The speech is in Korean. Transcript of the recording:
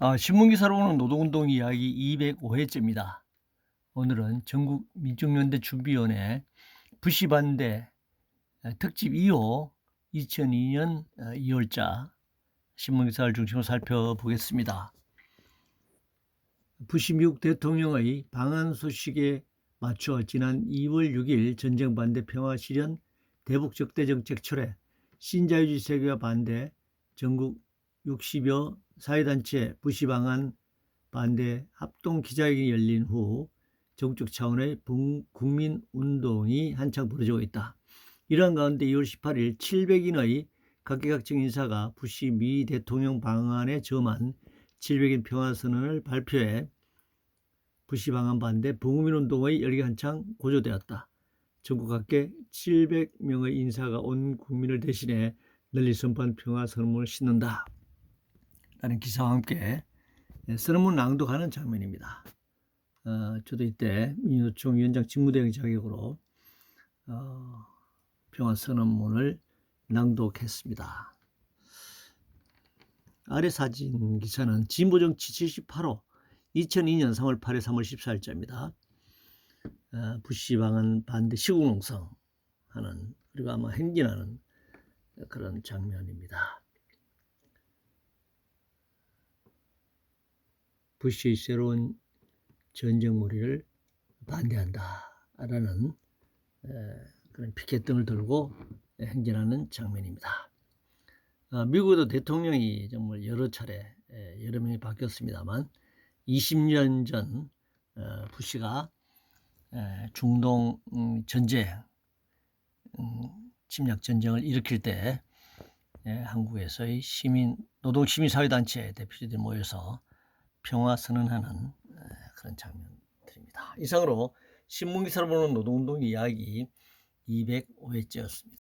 아, 신문기사로 오는 노동운동 이야기 205회째입니다. 오늘은 전국 민중연대 준비위원회 부시반대 특집 2호 2002년 2월자 신문기사를 중심으로 살펴보겠습니다. 부시 미국 대통령의 방한 소식에 맞춰 지난 2월 6일 전쟁 반대 평화 실현 대북 적대 정책 철회 신자유주의 세계화 반대 전국 60여 사회단체 부시 방한 반대 합동 기자회견이 열린 후 전국 차원의 분- 국민운동이 한창 벌어지고 있다. 이러한 가운데 2월 18일 700인의 각계각층 인사가 부시 미 대통령 방한에 점한 700인 평화선언을 발표해 부시 방한 반대 봉우민운동의 열기 한창 고조되었다. 전국 각계 700명의 인사가 온 국민을 대신해 널리 선포한 평화선언을 싣는다. 라는 기사와 함께 예, 선언문 낭독하는 장면입니다. 어, 저도 이때 민주노총 위원장 직무대행 자격으로 어, 평화 선언문을 낭독했습니다. 아래 사진 기사는 진보정치 78호 2002년 3월 8일 3월 14일자입니다. 어, 부시 방안 반대 시국농성 하는 그리고 아마 행진하는 그런 장면입니다. 부시의 새로운 전쟁몰이를 반대한다라는 에, 그런 피켓 등을 들고 행진하는 장면입니다. 아, 미국에도 대통령이 정말 여러 차례 에, 여러 명이 바뀌었습니다만 20년 전 어, 부시가 에, 중동 음, 전쟁 음, 침략 전쟁을 일으킬 때 에, 한국에서의 시민 노동 시민 사회 단체 대표들이 모여서 평화 선언하는 에, 그런 장면들입니다. 이상으로 신문 기사로 보는 노동운동 이야기 205회째였습니다.